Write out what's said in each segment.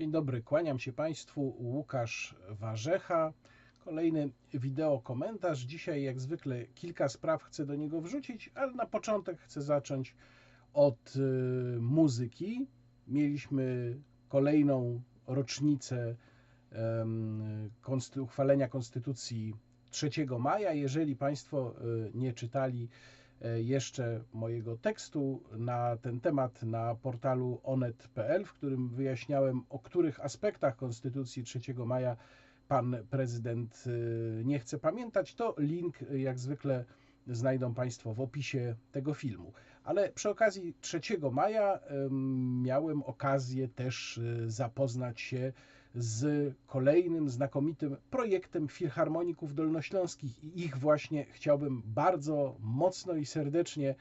Dzień dobry, kłaniam się Państwu. Łukasz Warzecha. Kolejny wideo komentarz. Dzisiaj, jak zwykle, kilka spraw chcę do niego wrzucić, ale na początek chcę zacząć od y, muzyki. Mieliśmy kolejną rocznicę uchwalenia Konstytucji 3 maja. Jeżeli Państwo y, nie czytali jeszcze mojego tekstu na ten temat na portalu onet.pl, w którym wyjaśniałem, o których aspektach Konstytucji 3 maja pan prezydent e, nie chce pamiętać, to link jak zwykle znajdą Państwo w opisie tego filmu. Ale przy okazji 3 maja miałem okazję też e, zapoznać się z kolejnym znakomitym projektem filharmoników dolnośląskich i ich właśnie chciałbym bardzo mocno i serdecznie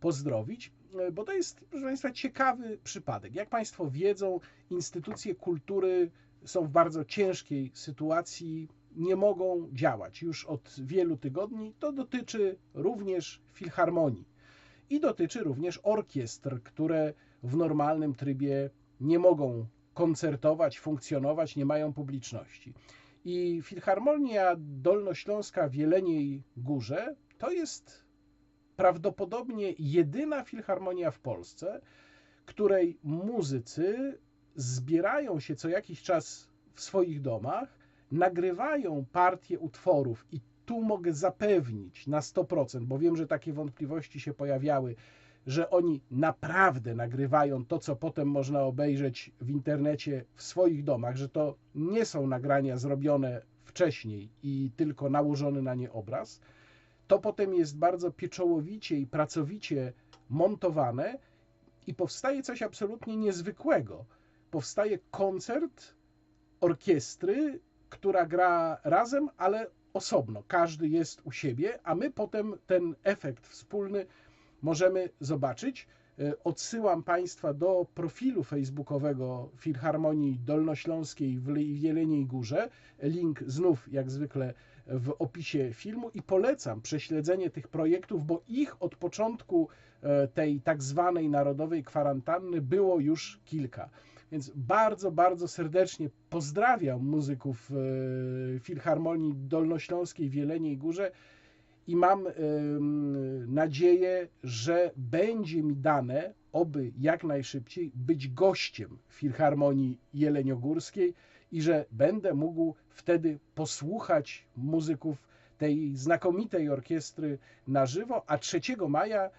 pozdrowić, bo to jest, proszę Państwa, ciekawy przypadek. Jak Państwo wiedzą, instytucje kultury są w bardzo ciężkiej sytuacji, nie mogą działać już od wielu tygodni. To dotyczy również filharmonii i dotyczy również orkiestr, które w normalnym trybie nie mogą koncertować, funkcjonować, nie mają publiczności. I Filharmonia Dolnośląska w Jeleniej Górze to jest prawdopodobnie jedyna filharmonia w Polsce, której muzycy zbierają się co jakiś czas w swoich domach, nagrywają partie utworów i tu mogę zapewnić na 100%, bo wiem, że takie wątpliwości się pojawiały, że oni naprawdę nagrywają to, co potem można obejrzeć w internecie w swoich domach, że to nie są nagrania zrobione wcześniej i tylko nałożony na nie obraz, to potem jest bardzo pieczołowicie i pracowicie montowane i powstaje coś absolutnie niezwykłego. Powstaje koncert orkiestry, która gra razem, ale osobno. Każdy jest u siebie, a my potem ten efekt wspólny możemy zobaczyć. E, odsyłam Państwa do profilu facebookowego Filharmonii Dolnośląskiej w Jeleniej Górze. Link znów, jak zwykle, w opisie filmu i polecam prześledzenie tych projektów, bo ich od początku e, tej tak zwanej narodowej kwarantanny było już kilka. Więc bardzo, bardzo serdecznie pozdrawiam muzyków e, Filharmonii Dolnośląskiej w Jeleniej Górze i mam nadzieję, że będzie mi dane, oby jak najszybciej, być gościem Filharmonii Jeleniogórskiej i że będę mógł wtedy posłuchać muzyków tej znakomitej orkiestry na żywo, a 3 maja e,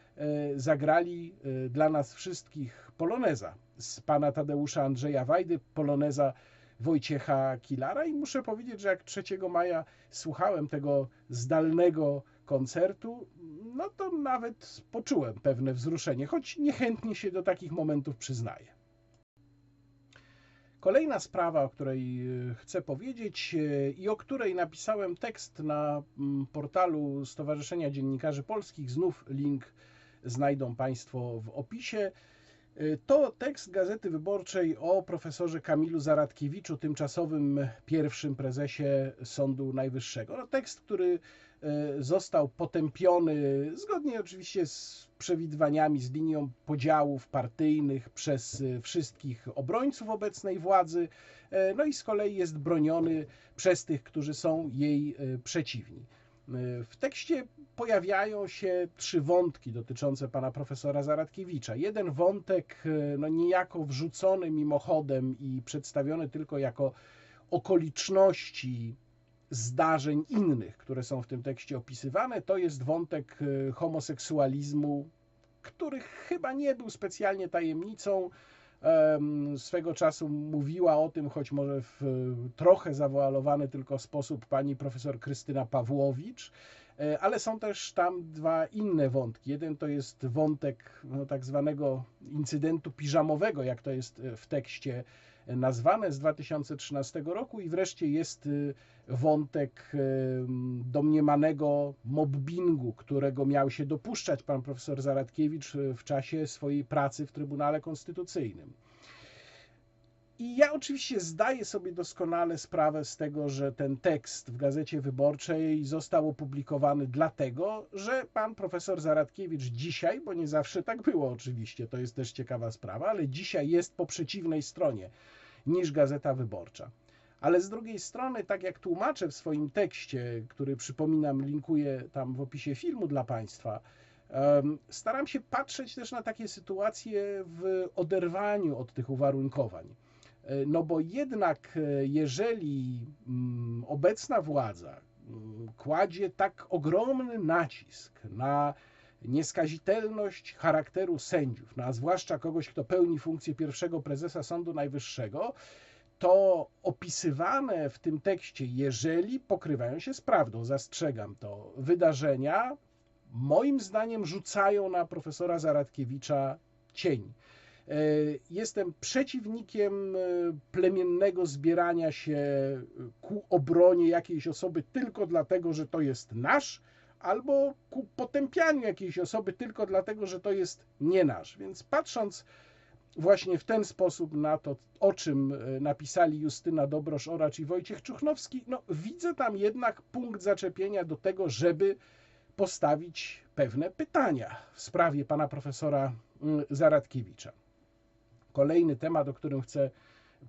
zagrali e, dla nas wszystkich poloneza z pana Tadeusza Andrzeja Wajdy, poloneza Wojciecha Kilara. I muszę powiedzieć, że jak 3 maja słuchałem tego zdalnego koncertu, no to nawet poczułem pewne wzruszenie, choć niechętnie się do takich momentów przyznaję. Kolejna sprawa, o której e, chcę powiedzieć e, i o której napisałem tekst na mm, portalu Stowarzyszenia Dziennikarzy Polskich, znów link znajdą Państwo w opisie. E, to tekst Gazety Wyborczej o profesorze Kamilu Zaradkiewiczu, tymczasowym pierwszym prezesie Sądu Najwyższego. No, tekst, który został potępiony, zgodnie oczywiście z przewidywaniami, z linią podziałów partyjnych przez e, wszystkich obrońców obecnej władzy, e, no i z kolei jest broniony przez tych, którzy są jej przeciwni. W tekście pojawiają się trzy wątki dotyczące pana profesora Zaradkiewicza. Jeden wątek, no niejako wrzucony mimochodem i przedstawiony tylko jako okoliczności zdarzeń innych, które są w tym tekście opisywane, to jest wątek e, homoseksualizmu, który chyba nie był specjalnie tajemnicą. Swego czasu mówiła o tym, choć może w trochę zawoalowany tylko sposób, pani profesor Krystyna Pawłowicz, e, ale są też tam dwa inne wątki. Jeden to jest wątek no, tak zwanego incydentu piżamowego, jak to jest e, w tekście nazwane z 2013 roku i wreszcie jest y, wątek y, domniemanego mobbingu, którego miał się dopuszczać pan profesor Zaradkiewicz y, w czasie swojej pracy w Trybunale Konstytucyjnym. I ja oczywiście zdaję sobie doskonale sprawę z tego, że ten tekst w Gazecie Wyborczej został opublikowany dlatego, że pan profesor Zaradkiewicz dzisiaj, bo nie zawsze tak było oczywiście, to jest też ciekawa sprawa, ale dzisiaj jest po przeciwnej stronie niż Gazeta Wyborcza. Ale z drugiej strony, tak jak tłumaczę w swoim tekście, który przypominam, linkuję tam w opisie filmu dla Państwa, staram się patrzeć też na takie sytuacje w oderwaniu od tych uwarunkowań. E, no bo jednak, e, jeżeli mm, obecna władza mm, kładzie tak ogromny nacisk na nieskazitelność charakteru sędziów, no a zwłaszcza kogoś, kto pełni funkcję pierwszego prezesa Sądu Najwyższego, to opisywane w tym tekście, jeżeli pokrywają się z prawdą, zastrzegam to, wydarzenia, moim zdaniem rzucają na profesora Zaradkiewicza cień. E, jestem przeciwnikiem e, plemiennego zbierania się ku obronie jakiejś osoby tylko dlatego, że to jest nasz, albo ku potępianiu jakiejś osoby tylko dlatego, że to jest nie nasz. Więc patrząc właśnie w ten sposób na to, o czym e, napisali Justyna Dobrosz-Oracz i Wojciech Czuchnowski, no widzę tam jednak punkt zaczepienia do tego, żeby postawić pewne pytania w sprawie pana profesora mm, Zaradkiewicza. Kolejny temat, o którym chcę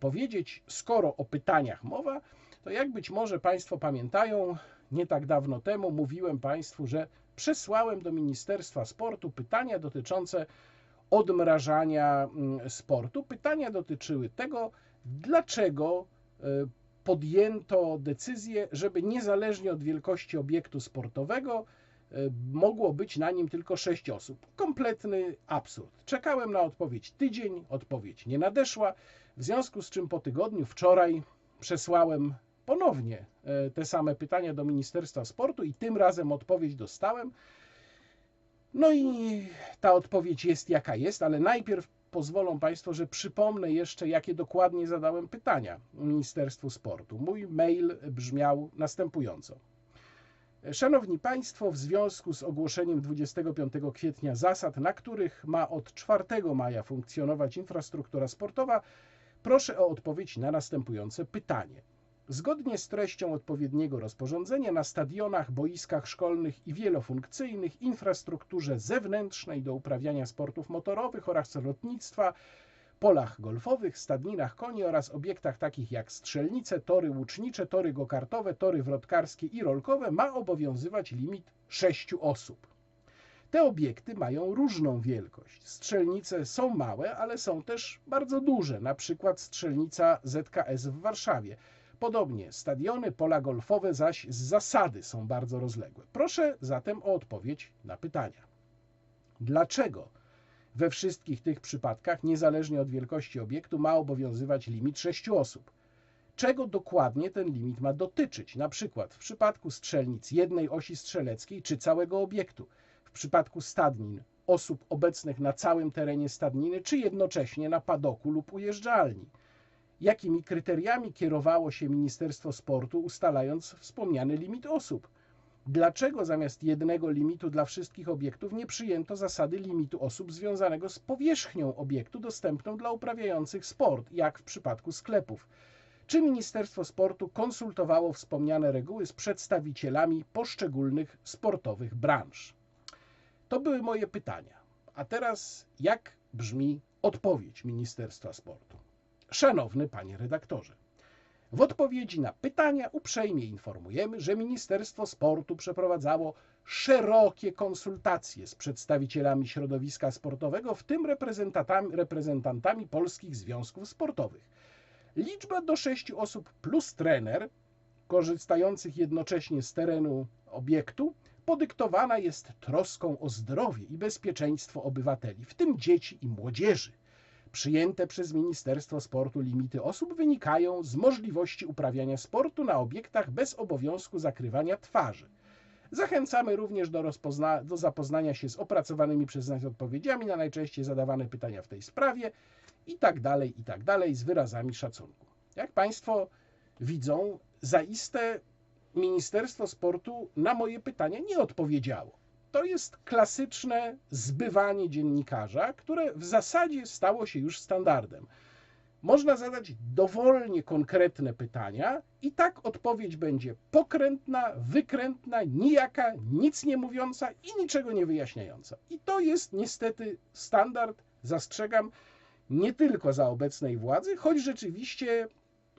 powiedzieć, skoro o pytaniach mowa, to jak być może Państwo pamiętają, nie tak dawno temu mówiłem Państwu, że przesłałem do Ministerstwa Sportu pytania dotyczące odmrażania mm, sportu. Pytania dotyczyły tego, dlaczego e, podjęto decyzję, żeby niezależnie od wielkości obiektu sportowego mogło być na nim tylko sześć osób. Kompletny absurd. Czekałem na odpowiedź tydzień, odpowiedź nie nadeszła, w związku z czym po tygodniu wczoraj przesłałem ponownie e, te same pytania do Ministerstwa Sportu i tym razem odpowiedź dostałem. No i ta odpowiedź jest jaka jest, ale najpierw pozwolą Państwo, że przypomnę jeszcze, jakie dokładnie zadałem pytania Ministerstwu Sportu. Mój mail brzmiał następująco. Szanowni Państwo, w związku z ogłoszeniem 25 kwietnia zasad, na których ma od 4 maja funkcjonować infrastruktura sportowa, proszę o odpowiedź na następujące pytanie. Zgodnie z treścią odpowiedniego rozporządzenia na stadionach, boiskach szkolnych i wielofunkcyjnych, infrastrukturze zewnętrznej do uprawiania sportów motorowych oraz lotnictwa, polach golfowych, stadninach koni oraz obiektach takich jak strzelnice, tory łucznicze, tory gokartowe, tory wrotkarskie i rolkowe ma obowiązywać limit 6 osób. Te obiekty mają różną wielkość. Strzelnice są małe, ale są też bardzo duże, na przykład strzelnica ZKS w Warszawie – Podobnie stadiony, pola golfowe zaś z zasady są bardzo rozległe. Proszę zatem o odpowiedź na pytania. Dlaczego we wszystkich tych przypadkach, niezależnie od wielkości obiektu, ma obowiązywać limit 6 osób? Czego dokładnie ten limit ma dotyczyć? Na przykład w przypadku strzelnic jednej osi strzeleckiej czy całego obiektu, w przypadku stadnin osób obecnych na całym terenie stadniny, czy jednocześnie na padoku lub ujeżdżalni jakimi kryteriami kierowało się Ministerstwo Sportu, ustalając wspomniany limit osób. Dlaczego zamiast jednego limitu dla wszystkich obiektów nie przyjęto zasady limitu osób związanego z powierzchnią obiektu dostępną dla uprawiających sport, jak w przypadku sklepów? Czy Ministerstwo Sportu konsultowało wspomniane reguły z przedstawicielami poszczególnych sportowych branż? To były moje pytania. A teraz jak brzmi odpowiedź Ministerstwa Sportu? Szanowny panie redaktorze, w odpowiedzi na pytania uprzejmie informujemy, że Ministerstwo Sportu przeprowadzało szerokie konsultacje z przedstawicielami środowiska sportowego, w tym reprezentantami, reprezentantami polskich związków sportowych. Liczba do sześciu osób plus trener, korzystających jednocześnie z terenu obiektu, podyktowana jest troską o zdrowie i bezpieczeństwo obywateli, w tym dzieci i młodzieży. Przyjęte przez Ministerstwo Sportu limity osób wynikają z możliwości uprawiania sportu na obiektach bez obowiązku zakrywania twarzy. Zachęcamy również do, do zapoznania się z opracowanymi przez nas odpowiedziami na najczęściej zadawane pytania w tej sprawie i tak dalej, i tak dalej, z wyrazami szacunku. Jak Państwo widzą, zaiste Ministerstwo Sportu na moje pytania nie odpowiedziało to jest klasyczne zbywanie dziennikarza, które w zasadzie stało się już standardem. Można zadać dowolnie konkretne pytania i tak odpowiedź będzie pokrętna, wykrętna, nijaka, nic nie mówiąca i niczego nie wyjaśniająca. I to jest niestety standard, zastrzegam, nie tylko za obecnej władzy, choć rzeczywiście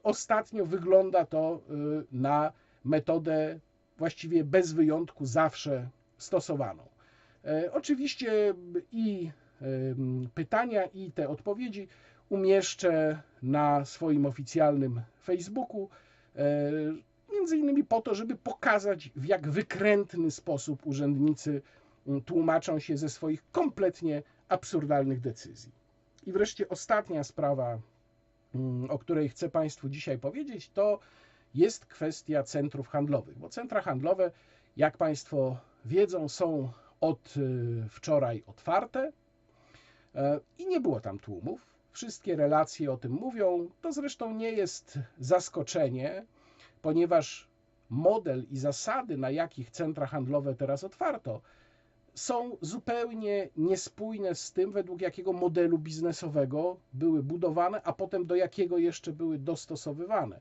ostatnio wygląda to y, na metodę właściwie bez wyjątku zawsze stosowaną. E, oczywiście i pytania, i te odpowiedzi umieszczę na swoim oficjalnym Facebooku, e, między innymi po to, żeby pokazać, w jak wykrętny sposób urzędnicy tłumaczą się ze swoich kompletnie absurdalnych decyzji. I wreszcie ostatnia sprawa, o której chcę Państwu dzisiaj powiedzieć, to jest kwestia centrów handlowych, bo centra handlowe, jak Państwo wiedzą, są od y, wczoraj otwarte e, i nie było tam tłumów. Wszystkie relacje o tym mówią. To zresztą nie jest zaskoczenie, ponieważ model i zasady, na jakich centra handlowe teraz otwarto, są zupełnie niespójne z tym, według jakiego modelu biznesowego były budowane, a potem do jakiego jeszcze były dostosowywane.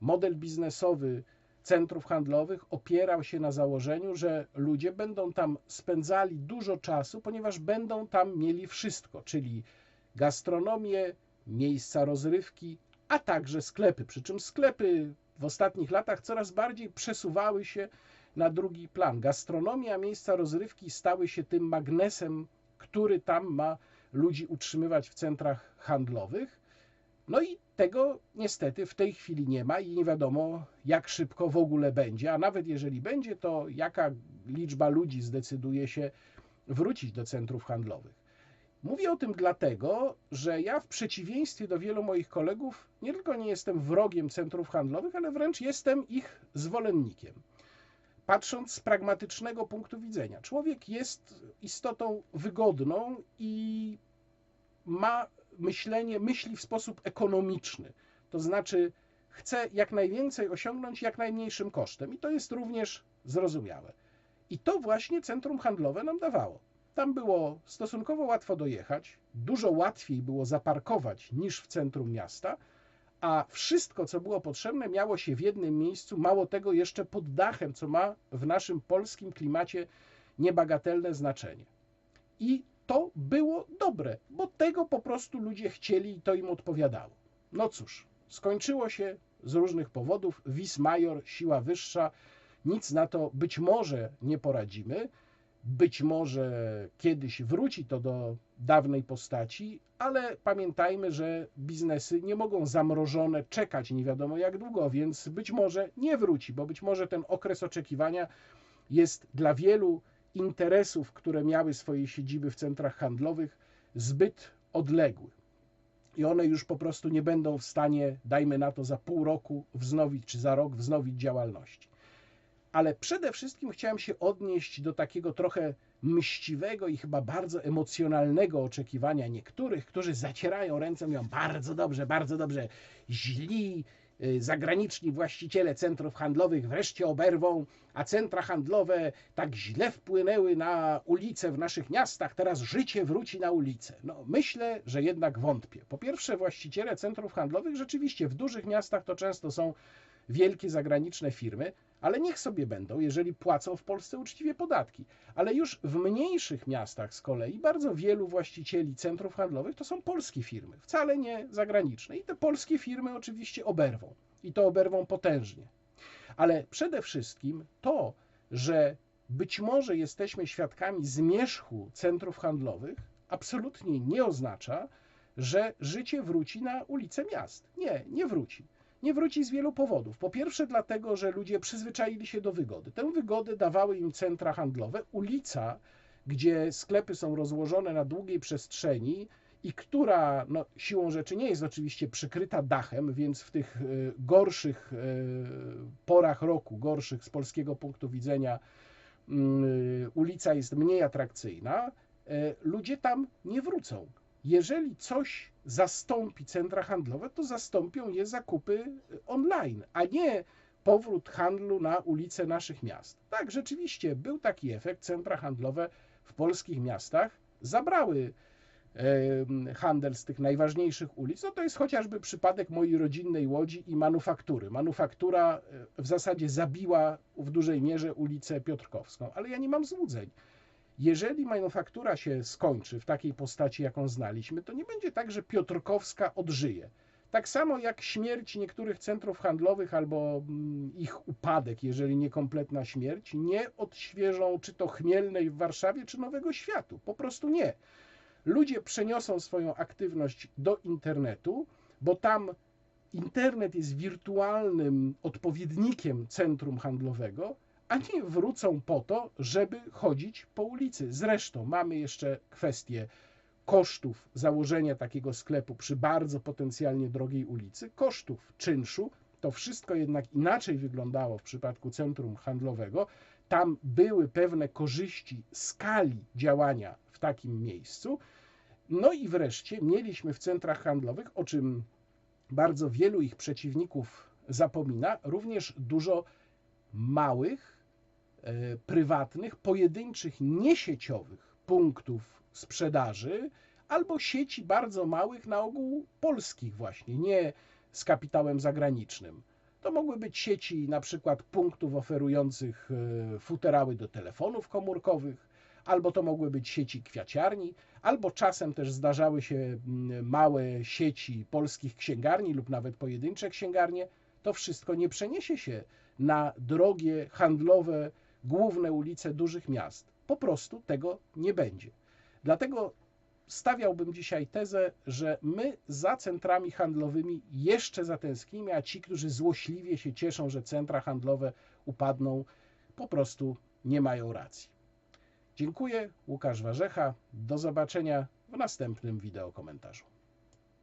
Model biznesowy centrów handlowych opierał się na założeniu, że ludzie będą tam spędzali dużo czasu, ponieważ będą tam mieli wszystko, czyli gastronomię, miejsca rozrywki, a także sklepy. Przy czym sklepy w ostatnich latach coraz bardziej przesuwały się na drugi plan. Gastronomia, miejsca rozrywki stały się tym magnesem, który tam ma ludzi utrzymywać w centrach handlowych. No i tego niestety w tej chwili nie ma i nie wiadomo, jak szybko w ogóle będzie, a nawet jeżeli będzie, to jaka liczba ludzi zdecyduje się wrócić do centrów handlowych. Mówię o tym dlatego, że ja w przeciwieństwie do wielu moich kolegów nie tylko nie jestem wrogiem centrów handlowych, ale wręcz jestem ich zwolennikiem. Patrząc z pragmatycznego punktu widzenia, człowiek jest istotą wygodną i ma myślenie, myśli w sposób ekonomiczny. To znaczy, chce jak najwięcej osiągnąć jak najmniejszym kosztem, i to jest również zrozumiałe. I to właśnie centrum handlowe nam dawało. Tam było stosunkowo łatwo dojechać, dużo łatwiej było zaparkować niż w centrum miasta, a wszystko, co było potrzebne, miało się w jednym miejscu, mało tego jeszcze pod dachem, co ma w naszym polskim klimacie niebagatelne znaczenie. I to było dobre, bo tego po prostu ludzie chcieli i to im odpowiadało. No cóż, skończyło się z różnych powodów, vis major, siła wyższa, nic na to być może nie poradzimy. Być może kiedyś wróci to do dawnej postaci, ale pamiętajmy, że biznesy nie mogą zamrożone czekać nie wiadomo jak długo, więc być może nie wróci, bo być może ten okres oczekiwania jest dla wielu interesów, które miały swoje siedziby w centrach handlowych, zbyt odległy. I one już po prostu nie będą w stanie, dajmy na to, za pół roku wznowić, czy za rok wznowić działalności. Ale przede wszystkim chciałem się odnieść do takiego trochę mściwego i chyba bardzo emocjonalnego oczekiwania niektórych, którzy zacierają ręce, mówią bardzo dobrze, bardzo dobrze, źli zagraniczni właściciele centrów handlowych wreszcie oberwą, a centra handlowe tak źle wpłynęły na ulice w naszych miastach, teraz życie wróci na ulice. No, myślę, że jednak wątpię. Po pierwsze, właściciele centrów handlowych rzeczywiście w dużych miastach to często są wielkie zagraniczne firmy, ale niech sobie będą, jeżeli płacą w Polsce uczciwie podatki. Ale już w mniejszych miastach z kolei bardzo wielu właścicieli centrów handlowych to są polskie firmy, wcale nie zagraniczne. I te polskie firmy oczywiście oberwą i to oberwą potężnie. Ale przede wszystkim to, że być może jesteśmy świadkami zmierzchu centrów handlowych, absolutnie nie oznacza, że życie wróci na ulice miast. Nie, nie wróci nie wróci z wielu powodów. Po pierwsze, dlatego, że ludzie przyzwyczaili się do wygody. Tę wygodę dawały im centra handlowe, ulica, gdzie sklepy są rozłożone na długiej przestrzeni i która no, siłą rzeczy nie jest oczywiście przykryta dachem, więc w tych y, gorszych y, porach roku, gorszych z polskiego punktu widzenia, y, ulica jest mniej atrakcyjna, ludzie tam nie wrócą. Jeżeli coś zastąpi centra handlowe, to zastąpią je zakupy online, a nie powrót handlu na ulice naszych miast. Tak, rzeczywiście był taki efekt. Centra handlowe w polskich miastach zabrały handel z tych najważniejszych ulic, no to jest chociażby przypadek mojej rodzinnej Łodzi i manufaktury. Manufaktura e, w zasadzie zabiła w dużej mierze ulicę Piotrkowską, ale ja nie mam złudzeń Jeżeli manufaktura się skończy w takiej postaci, jaką znaliśmy, to nie będzie tak, że Piotrkowska odżyje. Tak samo jak śmierć niektórych centrów handlowych albo mm, ich upadek, jeżeli nie kompletna śmierć, nie odświeżą czy to Chmielnej w Warszawie, czy Nowego Światu. Po prostu nie. Ludzie przeniosą swoją aktywność do internetu, bo tam internet jest wirtualnym odpowiednikiem centrum handlowego, a nie wrócą po to, żeby chodzić po ulicy. Zresztą mamy jeszcze kwestię kosztów założenia takiego sklepu przy bardzo potencjalnie drogiej ulicy, kosztów czynszu. To wszystko jednak inaczej wyglądało w przypadku centrum handlowego. Tam były pewne korzyści skali działania w takim miejscu. No i wreszcie mieliśmy w centrach handlowych, o czym bardzo wielu ich przeciwników zapomina, również dużo małych, prywatnych, pojedynczych, niesieciowych punktów sprzedaży albo sieci bardzo małych, na ogół polskich właśnie, nie z kapitałem zagranicznym. To mogły być sieci na przykład punktów oferujących e, futerały do telefonów komórkowych, albo to mogły być sieci kwiaciarni, albo czasem też zdarzały się małe sieci polskich księgarni lub nawet pojedyncze księgarnie. To wszystko nie przeniesie się na drogie handlowe, główne ulice dużych miast. Po prostu tego nie będzie. Dlatego stawiałbym dzisiaj tezę, że my za centrami handlowymi jeszcze zatęsknimy, a ci, którzy złośliwie się cieszą, że centra handlowe upadną, po prostu nie mają racji. Dziękuję, Łukasz Warzecha. Do zobaczenia w następnym wideokomentarzu.